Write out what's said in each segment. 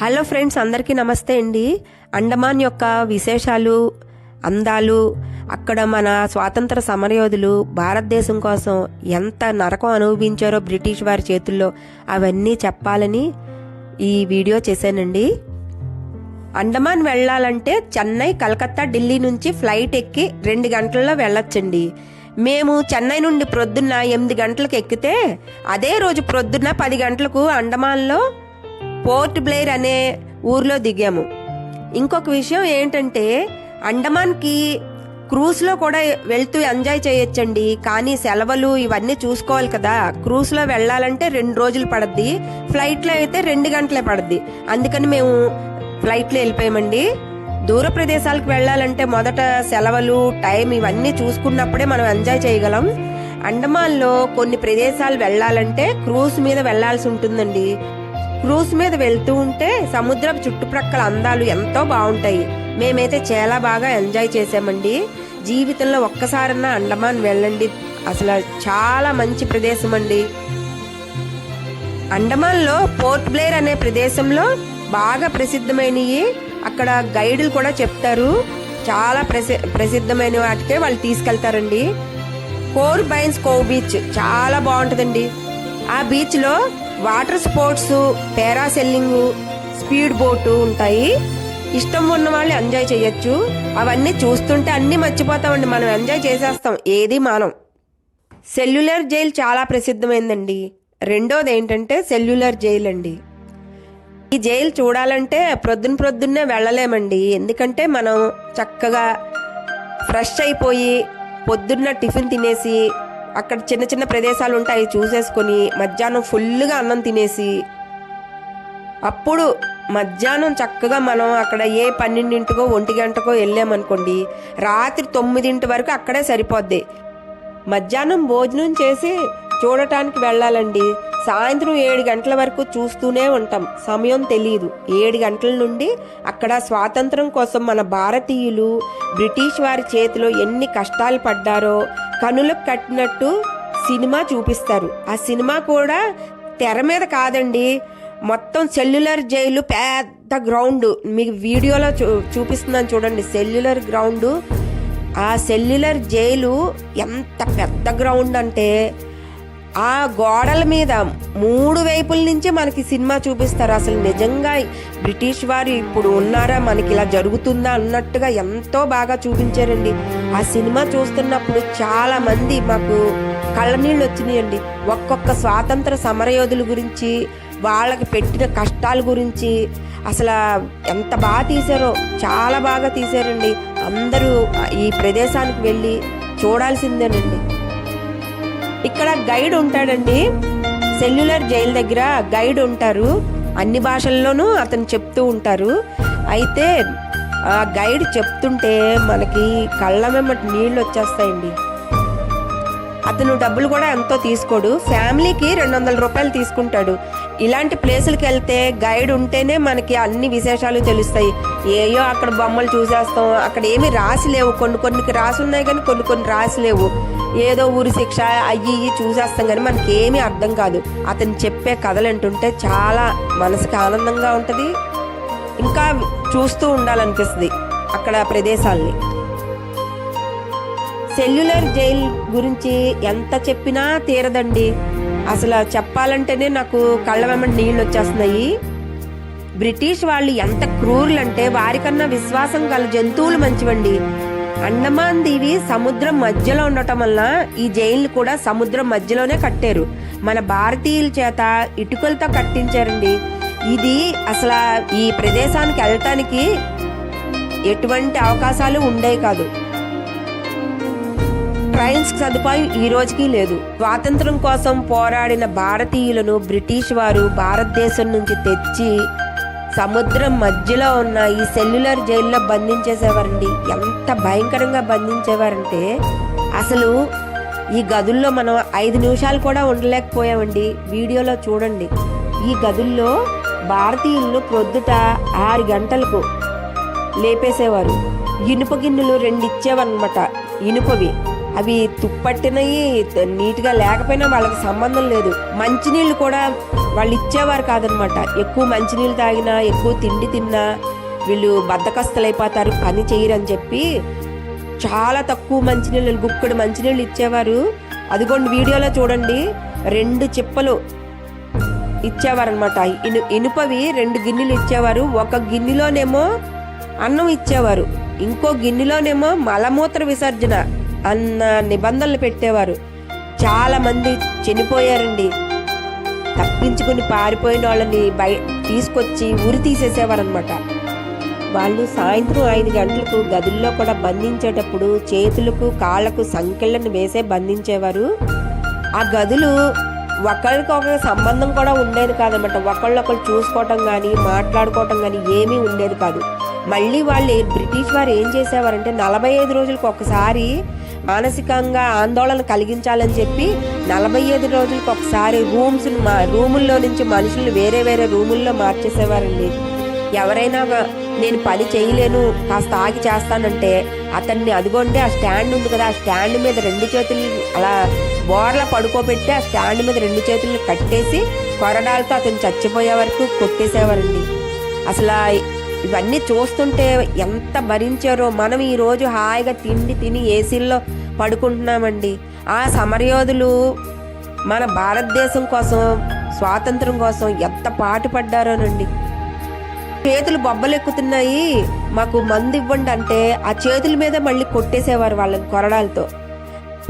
Hello friends అందరికీ నమస్తే అండి. అండమాన్ యొక్క విశేషాలు అందాలు అక్కడ మన స్వాతంత్ర సమరయోధులు భారతదేశం కోసం ఎంత నరకం అనుభవించారో బ్రిటిష్ వారి చేతుల్లో అవన్నీ చెప్పాలని ఈ వీడియో చేశానండి. అండమాన్ వెళ్ళాలంటే చెన్నై కలకత్తా ఢిల్లీ నుంచి ఫ్లైట్ ఎక్కి రెండు గంటల్లో వెళ్ళొచ్చండి. మేము చెన్నై నుండి ప్రొద్దున్న ఎనిమిది గంటలకు ఎక్కితే అదే రోజు ప్రొద్దున్న పది గంటలకు అండమాన్లో పోర్ట్ బ్లేర్ అనే ఊర్లో దిగాము. ఇంకొక విషయం ఏంటంటే అండమాన్కి క్రూజ్లో కూడా వెళ్తూ ఎంజాయ్ చేయొచ్చండి. కానీ సెలవులు ఇవన్నీ చూసుకోవాలి కదా. క్రూజ్లో వెళ్ళాలంటే రెండు రోజులు పడద్ది. ఫ్లైట్లో అయితే రెండు గంటలే పడద్ది. అందుకని మేము ఫ్లైట్లో వెళ్ళిపోయామండి. దూర ప్రదేశాలకు వెళ్ళాలంటే మొదట సెలవులు టైం ఇవన్నీ చూసుకున్నప్పుడే మనం ఎంజాయ్ చేయగలం. అండమాన్లో కొన్ని ప్రదేశాలు వెళ్ళాలంటే క్రూజ్ మీద వెళ్ళాల్సి ఉంటుందండి. క్రూజ్ మీద వెళ్తూ ఉంటే సముద్రపు చుట్టుప్రక్కల అందాలు ఎంతో బాగుంటాయి. మేమైతే చాలా బాగా ఎంజాయ్ చేసామండి జీవితంలో ఒక్కసారన్నా అండమాన్ వెళ్ళండి. అసలు చాలా మంచి ప్రదేశం అండి అండమాన్లో పోర్ట్ బ్లేర్ అనే ప్రదేశంలో బాగా ప్రసిద్ధమైనవి అక్కడ గైడులు కూడా చెప్తారు. చాలా ప్రసి ప్రసిద్ధమైన వాటికే వాళ్ళు తీసుకెళ్తారండి. కోర్ బైన్స్ కోవ్ బీచ్ చాలా బాగుంటుందండి. ఆ బీచ్లో water sports parasailing speed boat ఉంటాయి. ఇష్టం ఉన్న వాళ్ళు ఎంజాయ్ చేయొచ్చు. అవన్నీ చూస్తుంటే అన్నీ మర్చిపోతామండి. మనం ఎంజాయ్ చేసేస్తాం. ఏది మానం. సెల్యులర్ జైల్ చాలా ప్రసిద్ధమైందండి. రెండోది ఏంటంటే సెల్యులర్ జైల్ అండి. ఈ జైలు చూడాలంటే ప్రొద్దున ప్రొద్దున్నే వెళ్ళలేమండి. ఎందుకంటే మనం చక్కగా ఫ్రెష్ అయిపోయి పొద్దున్న టిఫిన్ తినేసి అక్కడ చిన్న చిన్న ప్రదేశాలు ఉంటాయి చూసేసుకొని మధ్యాహ్నం ఫుల్గా అన్నం తినేసి అప్పుడు మధ్యాహ్నం చక్కగా మనం అక్కడ ఏ పన్నెండింటికో ఒంటి గంటకో వెళ్ళామనుకోండి రాత్రి తొమ్మిదింటి వరకు అక్కడే సరిపోద్ది. మధ్యాహ్నం భోజనం చేసి చూడటానికి వెళ్ళాలండి. సాయంత్రం ఏడు గంటల వరకు చూస్తూనే ఉంటాం. సమయం తెలియదు ఏడు గంటల నుండి అక్కడ స్వాతంత్రం కోసం మన భారతీయులు బ్రిటిష్ వారి చేతిలో ఎన్ని కష్టాలు పడ్డారో కనులకు కట్టినట్టు సినిమా చూపిస్తారు. ఆ సినిమా కూడా తెర మీద కాదండి మొత్తం సెల్యులర్ జైలు పెద్ద గ్రౌండ్. మీకు వీడియోలో చూ చూపిస్తున్నాను చూడండి. Cellular ground. ఆ సెల్యులర్ జైలు ఎంత పెద్ద గ్రౌండ్ అంటే ఆ గోడల మీద మూడు వైపుల నుంచి మనకి సినిమా చూపిస్తారు. అసలు నిజంగా బ్రిటిష్ వారు ఇప్పుడు ఉన్నారా? మనకి ఇలా జరుగుతుందా అన్నట్టుగా ఎంతో బాగా చూపించారండి. ఆ సినిమా చూస్తున్నప్పుడు చాలా మంది మాకు కళ్ళనీళ్ళు వచ్చినాయండి. ఒక్కొక్క స్వాతంత్ర సమరయోధుల గురించి వాళ్ళకి పెట్టిన కష్టాల గురించి అసలు ఎంత బాగా తీశారో చాలా బాగా తీశారండి. అందరూ ఈ ప్రదేశానికి వెళ్ళి చూడాల్సిందేనండి. ఇక్కడ గైడ్ ఉంటాడండి. సెల్యులర్ జైలు దగ్గర గైడ్ ఉంటారు. అన్ని భాషల్లోనూ అతను చెప్తూ ఉంటారు. అయితే ఆ గైడ్ చెప్తుంటే మనకి కళ్ళ వెంబటి నీళ్ళు వచ్చేస్తాయండి. అతను డబ్బులు కూడా ఎంతో తీసుకోడు. ఫ్యామిలీకి రెండు వందల రూపాయలు తీసుకుంటాడు. ఇలాంటి ప్లేసులకి వెళ్తే గైడ్ ఉంటేనే మనకి అన్ని విశేషాలు తెలుస్తాయి. ఏయో అక్కడ బొమ్మలు చూసేస్తాం. అక్కడ ఏమి రాసి లేవు. కొన్ని రాసున్నాయి రాసి ఉన్నాయి కానీ కొన్ని కొన్ని రాసి లేవు. ఏదో ఊరి శిక్ష అయ్యి చూసేస్తాం కానీ మనకి ఏమీ అర్థం కాదు. అతను చెప్పే కథలు అంటుంటే చాలా మనసుకి ఆనందంగా ఉంటుంది. ఇంకా చూస్తూ ఉండాలనిపిస్తుంది అక్కడ ప్రదేశాల్ని. సెల్యులర్ జైల్ గురించి ఎంత చెప్పినా తీరదండి. అసలు చెప్పాలంటేనే నాకు కళ్ళ వెంబడి నీళ్ళు వచ్చేస్తున్నాయి. బ్రిటిష్ వాళ్ళు ఎంత క్రూరులంటే వారికన్నా విశ్వాసం గల జంతువులు మంచివండి. అండమాన్ దీవి సముద్రం మధ్యలో ఉండటం వల్ల ఈ జైలు కూడా సముద్రం మధ్యలోనే కట్టారు. మన భారతీయుల చేత ఇటుకలతో కట్టించారండి. ఇది అసలు ఈ ప్రదేశానికి వెళ్ళటానికి ఎటువంటి అవకాశాలు ఉండేవి కాదు. ట్రైన్స్ సదుపాయం ఈ రోజుకి లేదు. స్వాతంత్రం కోసం పోరాడిన భారతీయులను బ్రిటిష్ వారు భారతదేశం నుంచి తెచ్చి సముద్రం మధ్యలో ఉన్న ఈ సెల్యులర్ జైల్లో బంధించేసేవారండి. ఎంత భయంకరంగా బంధించేవారంటే అసలు ఈ గదుల్లో మనం ఐదు నిమిషాలు కూడా ఉండలేకపోయామండి. వీడియోలో చూడండి. ఈ గదుల్లో భారతీయులను ప్రొద్దుట ఆరు గంటలకు లేపేసేవారు. ఇనుప గిన్నెలు రెండు ఇచ్చేవన్నమాట ఇనుపవి. అవి తుప్పట్టినవి నీట్గా లేకపోయినా వాళ్ళకి సంబంధం లేదు. మంచినీళ్ళు కూడా వాళ్ళు ఇచ్చేవారు కాదనమాట. ఎక్కువ మంచినీళ్ళు తాగినా ఎక్కువ తిండి తిన్నా వీళ్ళు బద్దకస్తులైపోతారు. పని చేయరని చెప్పి చాలా తక్కువ మంచినీళ్ళు గుక్కడు మంచినీళ్ళు ఇచ్చేవారు. అదిగోండి వీడియోలో చూడండి రెండు చిప్పలు ఇచ్చేవారనమాట. ఇను ఇనుపవి రెండు గిన్నెలు ఇచ్చేవారు. ఒక గిన్నెలోనేమో అన్నం ఇచ్చేవారు. ఇంకో గిన్నెలోనేమో మలమూత్ర విసర్జన అన్న నిబంధనలు పెట్టేవారు. చాలామంది చనిపోయారండి. తప్పించుకుని పారిపోయిన వాళ్ళని బయ తీసుకొచ్చి ఉరి తీసేసేవారనమాట వాళ్ళు సాయంత్రం ఐదు గంటలకు గదుల్లో కూడా బంధించేటప్పుడు చేతులకు కాళ్ళకు సంకెళ్ళను వేసే బంధించేవారు. ఆ గదులు ఒకరికొకరి సంబంధం కూడా ఉండేది కాదనమాట ఒకళ్ళొకరు చూసుకోవటం కానీ మాట్లాడుకోవటం కానీ ఏమీ ఉండేది కాదు. మళ్ళీ వాళ్ళు బ్రిటిష్ వారు ఏం చేసేవారంటే నలభై ఐదు రోజులకు ఒకసారి మానసికంగా ఆందోళన కలిగించాలని చెప్పి నలభై ఐదు రోజులకు ఒకసారి రూమ్స్ మా రూముల్లో నుంచి మనుషుల్ని వేరే వేరే రూముల్లో మార్చేసేవారండి. ఎవరైనా నేను పని చేయలేను కాస్త ఆగి చేస్తానంటే అతన్ని అదిగోండి ఆ స్టాండ్ ఉంది కదా ఆ స్టాండ్ మీద రెండు చేతులు అలా బోర్ల పడుకోబెట్టి ఆ స్టాండ్ మీద రెండు చేతులు కట్టేసి కొరడాలతో అతను చచ్చిపోయే వరకు కొట్టేసేవారండి. అసలు ఇవన్నీ చూస్తుంటే ఎంత భరించారో. మనం ఈరోజు హాయిగా తిండి తిని ఏసీల్లో పడుకుంటున్నామండి. ఆ సమరయోధులు మన భారతదేశం కోసం స్వాతంత్రం కోసం ఎంత పాటుపడ్డారోనండి చేతులు బొబ్బలెక్కుతున్నాయి. మాకు మందు ఇవ్వండి అంటే ఆ చేతుల మీద మళ్ళీ కొట్టేసేవారు వాళ్ళని కొరడాలతో.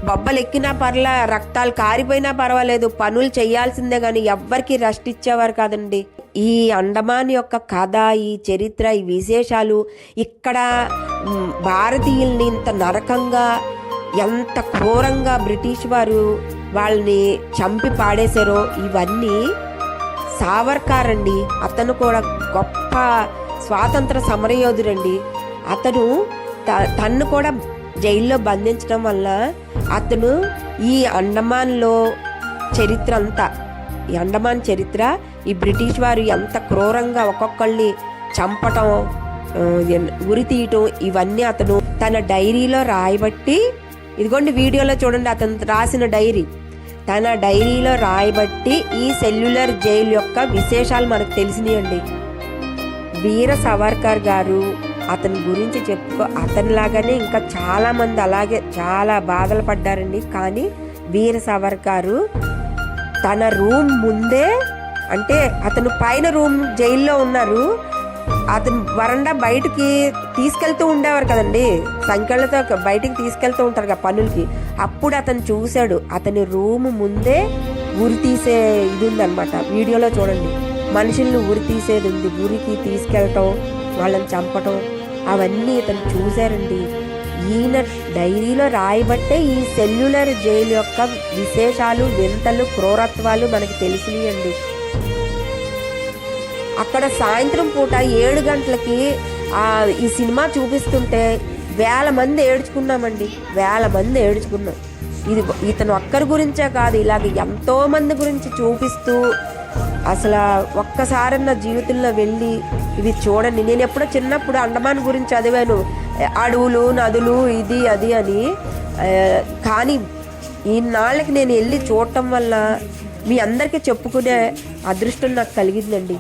బొబ్బలు ఎక్కినా పర్లా రక్తాలు కారిపోయినా పర్వాలేదు. పనులు చేయాల్సిందే కానీ ఎవ్వరికి రెస్ట్ ఇచ్చేవారు కాదండి. ఈ అండమాన్ యొక్క కథ ఈ చరిత్ర ఈ విశేషాలు ఇక్కడ భారతీయుల్ని ఇంత నరకంగా ఎంత క్రూరంగా బ్రిటిష్ వారు వాళ్ళని చంపి పాడేశారో ఇవన్నీ సావర్కార్ అండి అతను కూడా గొప్ప స్వాతంత్ర సమరయోధుడండి. అతను త- తన్ను కూడా జైల్లో బంధించడం వల్ల అతను ఈ అండమాన్లో చరిత్ర అంతా ఈ అండమాన్ చరిత్ర ఈ బ్రిటిష్ వారు ఎంత క్రూరంగా ఒక్కొక్కళ్ళని చంపటం ఉరి తీయటం ఇవన్నీ అతను తన డైరీలో రాయబట్టి ఇదిగోండి వీడియోలో చూడండి అతను రాసిన డైరీ. తన డైరీలో రాయబట్టి ఈ సెల్యులర్ జైలు యొక్క విశేషాలు మనకు తెలిసినాయండి. వీర సవర్కర్ గారు అతని గురించి చెప్పుకో అతనిలాగానే ఇంకా చాలామంది అలాగే చాలా బాధలు పడ్డారండి. కానీ వీర సవర్కారు తన రూమ్ ముందే అంటే అతను పైన రూమ్ జైల్లో ఉన్నారు. అతను వరండా బయటికి తీసుకెళ్తూ ఉండేవారు కదండి. సంఖ్యలతో బయటికి తీసుకెళ్తూ ఉంటారు కదా పనులకి. అప్పుడు అతను చూశాడు. అతని రూమ్ ముందే ఉరి తీసే ఇది ఉందన్నమాట వీడియోలో చూడండి. మనుషుల్ని ఉరి తీసేది ఉంది. ఉరికి తీసుకెళ్ళటం వాళ్ళని చంపటం అవన్నీ ఇతను చూశారండి. ఈయన డైరీలో రాయబట్టే ఈ సెల్యులర్ జైలు యొక్క విశేషాలు వింతలు క్రూరత్వాలు మనకి తెలిసినాయండి. అక్కడ సాయంత్రం పూట ఏడు గంటలకి ఈ సినిమా చూపిస్తుంటే వేల మంది ఏడ్చుకున్నామండి. వేల మంది ఏడ్చుకున్నాం. ఇది ఇతను ఒక్కరి గురించే కాదు ఇలాగ ఎంతో మంది గురించి చూపిస్తూ అసలు ఒక్కసారన్న జీవితంలో వెళ్ళి ఇవి చూడండి. నేను ఎప్పుడో చిన్నప్పుడు అండమాన్ గురించి చదివాను. అడవులు నదులు ఇది అది అని. కానీ ఈనాళ్ళకి నేను వెళ్ళి చూడటం వల్ల మీ అందరికీ చెప్పుకునే అదృష్టం నాకు కలిగిందండి.